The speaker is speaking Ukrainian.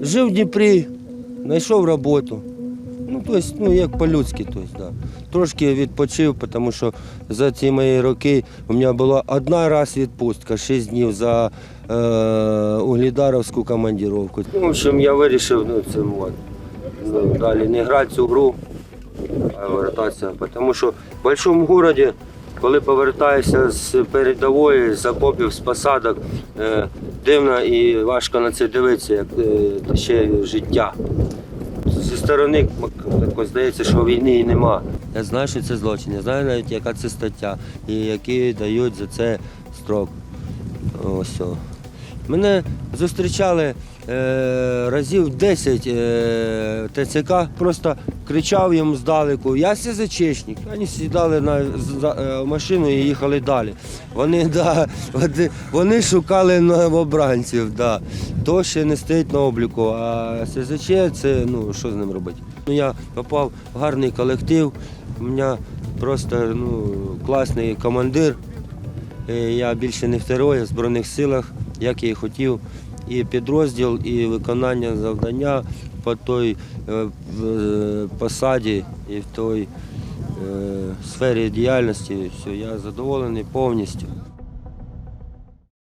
Жив в Дніпрі, знайшов роботу. Ну, тобто, ну, як по-людськи, тобто, да. Трошки відпочив, тому що за ці мої роки у мене була одна раз відпустка, 6 днів за е, углідаровську командировку. Ну, в общем, я вирішив ну, цим от, далі не грати цю гру, а вертатися. Тому що в великому місті, коли повертаєшся з передової, з окопів, з посадок, е, дивно і важко на це дивитися, як е, ще життя. Зі сторони здається, що війни і нема. Я знаю, що це злочин, я знаю навіть, яка це стаття і які дають за це строк. Ось. Мене зустрічали е, разів 10 е, ТЦК, просто кричав їм здалеку, я СЗЧшник. Вони сідали на е, машину і їхали далі. Вони, да, вони, шукали новобранців, да. то ще не стоїть на обліку. А СЗЧ це ну, що з ним робити? Ну, я попав в гарний колектив, у мене просто ну, класний командир. Е, Я більше не в ТРО, в Збройних силах, як я і хотів. І підрозділ, і виконання завдання по той е, е, посаді і в той е, сфері діяльності. Все, я задоволений повністю.